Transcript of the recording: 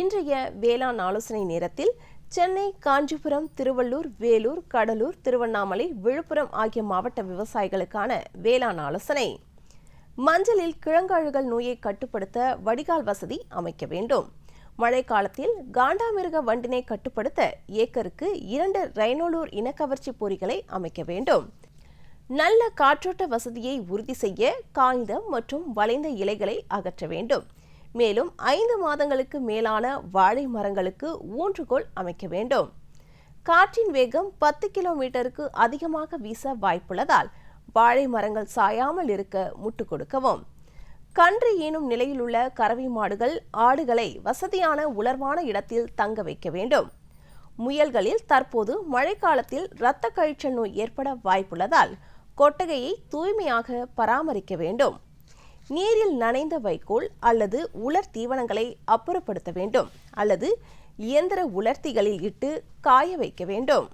இன்றைய வேளாண் ஆலோசனை நேரத்தில் சென்னை காஞ்சிபுரம் திருவள்ளூர் வேலூர் கடலூர் திருவண்ணாமலை விழுப்புரம் ஆகிய மாவட்ட விவசாயிகளுக்கான வேளாண் ஆலோசனை. மஞ்சளில் கிழங்காழுகள் நோயை கட்டுப்படுத்த வடிகால் வசதி அமைக்க வேண்டும். மழைக்காலத்தில் காண்டாமிருக வண்டினை கட்டுப்படுத்த ஏக்கருக்கு இரண்டு ரைனோலூர் இனக்கவர்ச்சி பொறிகளை அமைக்க வேண்டும். நல்ல காற்றோட்ட வசதியை உறுதி செய்ய காய்ந்த மற்றும் வளைந்த இலைகளை அகற்ற வேண்டும். மேலும் ஐந்து மாதங்களுக்கு மேலான வாழை மரங்களுக்கு ஊன்றுகோல் அமைக்க வேண்டும். காற்றின் வேகம் பத்து கிலோமீட்டருக்கு அதிகமாக வீச வாய்ப்புள்ளதால் வாழை மரங்கள் சாயாமல் இருக்க முட்டு கொடுக்கவும். கன்று ஈனும் நிலையிலுள்ள கறவை மாடுகள் ஆடுகளை வசதியான உலர்வான இடத்தில் தங்க வைக்க வேண்டும். முயல்களில் தற்போது மழைக்காலத்தில் இரத்த கழிச்சல் நோய் ஏற்பட வாய்ப்புள்ளதால் கொட்டகையை தூய்மையாக பராமரிக்க வேண்டும். நீரில் நனைந்த வைக்கோல் அல்லது உலர் தீவனங்களை அப்புறப்படுத்த வேண்டும். அல்லது இயந்திர உலர்த்திகளில் இட்டு காய வைக்க வேண்டும்.